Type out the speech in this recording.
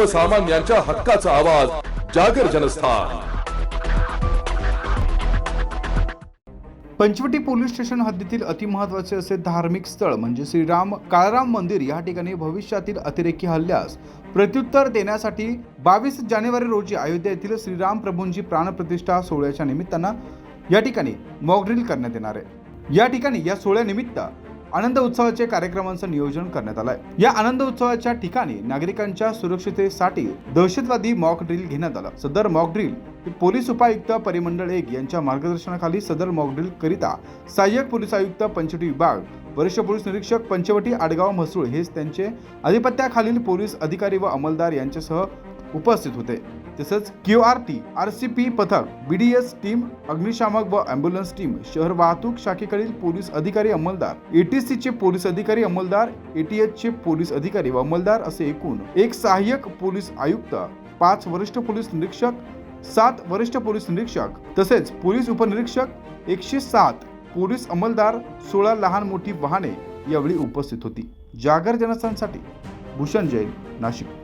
सर्वसामान्यांच्या हक्काचा आवाज जागर जनस्थान. पंचवटी पोलीस स्टेशन हद्दीतील अतिमहत्वाचे असे धार्मिक स्थळ म्हणजे श्रीराम काळराम मंदिर या ठिकाणी भविष्यातील अतिरेकी हल्ल्यास प्रत्युत्तर देण्यासाठी बावीस जानेवारी रोजी अयोध्या येथील श्रीराम प्रभूंची प्राणप्रतिष्ठा सोहळ्याच्या निमित्तानं या ठिकाणी मॉकड्रिल करण्यात येणार आहे. या ठिकाणी या सोहळ्यानिमित्त आनंद उत्सवाचे कार्यक्रमांचं नियोजन करण्यात आलंय. या आनंद उत्सवाच्या ठिकाणी नागरिकांच्या सुरक्षितेसाठी दहशतवादी मॉक ड्रिल घेण्यात आलं. सदर मॉक ड्रिल पोलीस उपायुक्त परिमंडळ एक यांच्या मार्गदर्शनाखाली सदर मॉक ड्रिल करिता सहाय्यक पोलीस आयुक्त पंचवटी विभाग वरिष्ठ पोलीस निरीक्षक पंचवटी आडगाव म्हसूळ हेच त्यांचे आधिपत्याखालील पोलीस अधिकारी व अंमलदार यांच्यासह उपस्थित होते. तसंच Q R T R C P पथक बी डी एस टीम अग्निशामक व अँब्युलन्स टीम शहर वाहतूक शाखेकडील पोलीस अधिकारी अंमलदार एटीसी चे पोलीस अधिकारी अंमलदार एटीएच चे पोलीस अधिकारी व अंमलदार असे एकूण एक सहाय्यक पोलीस आयुक्त पाच वरिष्ठ पोलीस निरीक्षक सात वरिष्ठ पोलीस निरीक्षक तसेच पोलीस उपनिरीक्षक एकशे सात पोलीस अंमलदार सोळा लहान मोठी वाहने यावेळी उपस्थित होती. जागर जनस्थानसाठी भूषण जैन नाशिक.